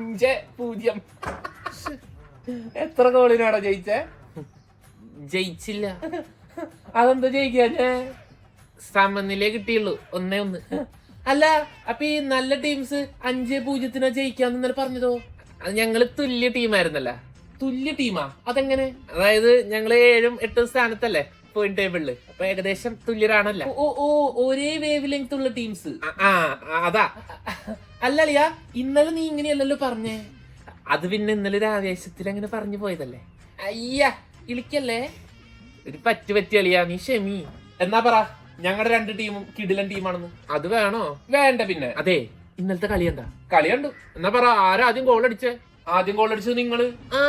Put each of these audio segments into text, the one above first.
അഞ്ച് പൂജ്യം. എത്ര ഗോളിനാണോ ജയിച്ചേ? ജയിച്ചില്ല. അതെന്താ ജയിക്കാഞ്ഞേ സമനിലേ കിട്ടിയുള്ളൂ. ഒന്നേ ഒന്ന്. അല്ല അപ്പൊ ഈ നല്ല ടീംസ് അഞ്ച് പൂജ്യത്തിനാ ജയിക്കാന്ന് ഇന്നലെ പറഞ്ഞതോ? അത് ഞങ്ങൾ തുല്യ ടീമായിരുന്നല്ല? തുല്യ ടീമാ? അതെങ്ങനെ? അതായത് ഞങ്ങൾ ഏഴും എട്ടും സ്ഥാനത്തല്ലേ? പോയിന്റ് ടേബിളിൽ അപ്പൊ ഏകദേശം തുല്യരാണല്ലോ. ഓ ഓ ഒരേ വേവ് ലെങ്ത് ഉള്ള ടീംസ് ആ, അതാ. അല്ലളിയാ ഇന്നലെ നീ ഇങ്ങനെയല്ലല്ലോ പറഞ്ഞേ? അത് പിന്നെ ഇന്നലെ ഒരു ആവേശത്തിൽ അങ്ങനെ പറഞ്ഞു പോയതല്ലേ? അയ്യ ഇളിക്കല്ലേ? ഒരു പറ്റു പറ്റിയളിയാ നീ ക്ഷമി. എന്നാ പറ ഞങ്ങളുടെ രണ്ട് ടീമും കിടിലൻ ടീമാണെന്ന്. അത് വേണോ? വേണ്ട പിന്നെ. അതെ ഇന്നലത്തെ കളി എന്താ കളി കണ്ടു എന്നാ പറ ആരാദ്യം ഗോൾ അടിച്ചേ? ആദ്യം ഗോൾ അടിച്ചത് നിങ്ങൾ ആ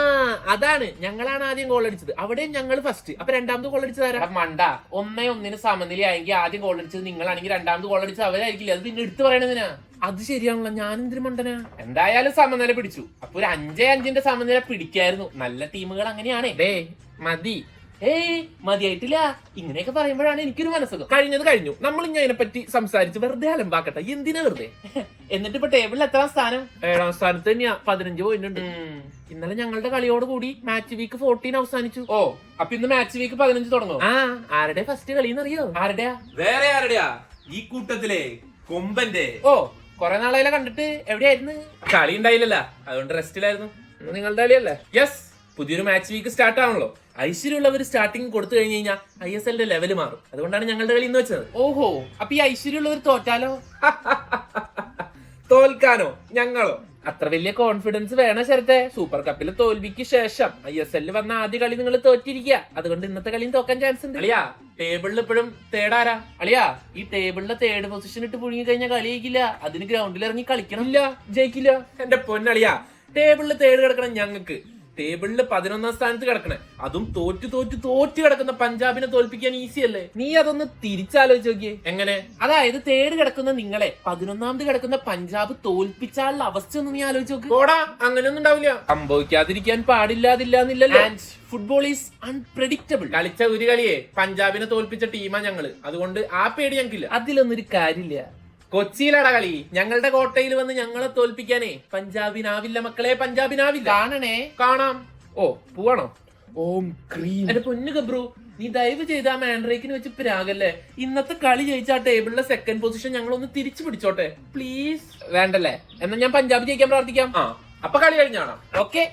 അതാണ്. ഞങ്ങളാണ് ആദ്യം ഗോൾ അടിച്ചത്. അവിടെ ഞങ്ങൾ ഫസ്റ്റ് അപ്പൊ രണ്ടാമത് ഗോൾ അടിച്ചത് ആരാ? മണ്ട. ഒന്നേ ഒന്നിന് സമനിലയായെങ്കിൽ ആദ്യം ഗോൾ അടിച്ചത് നിങ്ങളാണെങ്കിൽ രണ്ടാമത് ഗോൾ അടിച്ചത് അവരായിരിക്കില്ല? അത് പിന്നെ എടുത്തു പറയണതിനാ അത് ശരിയാണല്ലോ. ഞാൻ എന്തിനു മണ്ടനാ? എന്തായാലും സമനില പിടിച്ചു. അപ്പൊ ഒരു അഞ്ചേ അഞ്ചിന്റെ സമനില പിടിക്കായിരുന്നു. നല്ല ടീമുകൾ അങ്ങനെയാണ്. ഡേ മതി. ഏയ് മതിയായിട്ടില്ല. ഇങ്ങനെയൊക്കെ പറയുമ്പോഴാണ് എനിക്കൊരു മനസ്സുഖം. കഴിഞ്ഞത് കഴിഞ്ഞു. നമ്മൾ ഇനി അതിനെ പറ്റി സംസാരിച്ച് വെറുതെ അലമ്പാക്കട്ടെ. എന്തിനാ വെറുതെ? എന്നിട്ട് ഇപ്പൊ ടേബിളിൽ എത്ര സ്ഥാനം? ഏഴാം സ്ഥാനത്ത് തന്നെയാ. പതിനഞ്ച് പോയിന്റ് ഉണ്ട്. ഇന്നലെ ഞങ്ങളുടെ കളിയോട് കൂടി മാച്ച് വീക്ക് ഫോർട്ടീൻ അവസാനിച്ചു. ഓ അപ്പൊ ഇന്ന് മാച്ച് വീക്ക് പതിനഞ്ച് തുടങ്ങും ആ ആരുടെ ഫസ്റ്റ് കളി എന്നറിയോ? ആരുടെയാ വേറെ ആരുടെയാ? ഈ കൂട്ടത്തിലെ കൊമ്പന്റെ. ഓ കൊറേ നാളായാലും കണ്ടിട്ട്. എവിടെയായിരുന്നു? കളി ഉണ്ടായില്ലല്ല. അതുകൊണ്ട് റെസ്റ്റിലായിരുന്നു നിങ്ങളുടെ കളിയല്ലേ? യെസ് പുതിയൊരു മാച്ച് വീക്ക് സ്റ്റാർട്ട് ആണല്ലോ. ഐശ്വര്യമുള്ളവർ സ്റ്റാർട്ടിംഗ് കൊടുത്തു കഴിഞ്ഞു കഴിഞ്ഞാൽ ഐ എസ് എല്ലിന്റെ ലെവൽ മാറും. അതുകൊണ്ടാണ് ഞങ്ങളുടെ കളി ഇന്ന് വെച്ചത്. ഓഹോ അപ്പൊ ഈ ഐശ്വര്യമുള്ളവർ തോറ്റാലോ? തോൽക്കാനോ? ഞങ്ങളോ? അത്ര വലിയ കോൺഫിഡൻസ് വേണം ശരത്തെ? സൂപ്പർ കപ്പിലെ തോൽവിക്ക് ശേഷം ഐ എസ് എല്ലിൽ വന്ന ആദ്യ കളി നിങ്ങൾ തോറ്റിരിക്കുക. അതുകൊണ്ട് ഇന്നത്തെ കളിയും തോക്കാൻ ചാൻസ് ഉണ്ട്. അളിയാ ടേബിളിൽ ഇപ്പോഴും തേടാരാ അളിയാ ഈ ടേബിളിലെ തേർഡ് പൊസിഷൻ ഇട്ട് പുഴുങ്ങി കഴിഞ്ഞാൽ കളി ജയിക്കില്ല അതിന് ഗ്രൗണ്ടിൽ ഇറങ്ങി കളിക്കണം. ഇല്ല ജയിക്കില്ല. എന്റെ പൊന്നളിയാ ടേബിളിൽ തേട് കിടക്കണം ഞങ്ങൾക്ക്. ടേബിളിൽ പതിനൊന്നാം സ്ഥാനത്ത് കിടക്കണേ. അതും തോറ്റു തോറ്റു തോറ്റു കിടക്കുന്ന പഞ്ചാബിനെ തോൽപ്പിക്കാൻ ഈസി അല്ലേ? നീ അതൊന്ന് തിരിച്ചാലോചിച്ച് നോക്കിയേ. എങ്ങനെ? അതായത് തേർഡ് കിടക്കുന്ന നിങ്ങളെ പതിനൊന്നാമത് കിടക്കുന്ന പഞ്ചാബ് തോൽപ്പിച്ചാലുള്ള അവസ്ഥ ഒന്ന് നീ ആലോചിച്ച് നോക്ക്. ഓടാ അങ്ങനെയൊന്നും ഉണ്ടാവില്ല. സംഭവിക്കാതിരിക്കാൻ പാടില്ലാതില്ല എന്നില്ലല്ലോ ഫുട്ബോൾ ഈസ് അൺപ്രഡിക്റ്റബിൾ കളിച്ച ഒരു കളിയെ പഞ്ചാബിനെ തോൽപ്പിച്ച ടീമാ ഞങ്ങൾ. അതുകൊണ്ട് ആ പേടി ഞങ്ങൾക്കില്ല. അതിലൊന്നൊരു കാര്യമില്ല. കൊച്ചിയിലാടാ കളി. ഞങ്ങളുടെ കോട്ടയിൽ വന്ന് ഞങ്ങളെ തോൽപ്പിക്കാനേ. പഞ്ചാബിനാവില്ല മക്കളെ പഞ്ചാബിനാവില്ല. കാണണേ. കാണാം. ഓ പോവാണോ? ഓം ക്രീം. എന്റെ പൊന്നു ഗബ്രു നീ ദയവ് ചെയ്ത് ആ മാൻഡ്രേക്കിന് വെച്ച് പ്രാഗല്ലേ. ഇന്നത്തെ കളി ജയിച്ച ആ ടേബിളിലെ സെക്കൻഡ് പൊസിഷൻ ഞങ്ങൾ ഒന്ന് തിരിച്ചു പിടിച്ചോട്ടെ. പ്ലീസ് വേണ്ടല്ലേ? എന്നാ ഞാൻ പഞ്ചാബ് ജയിക്കാൻ പ്രാർത്ഥിക്കാം. ആ അപ്പൊ കളി കഴിഞ്ഞാണോ ഓക്കെ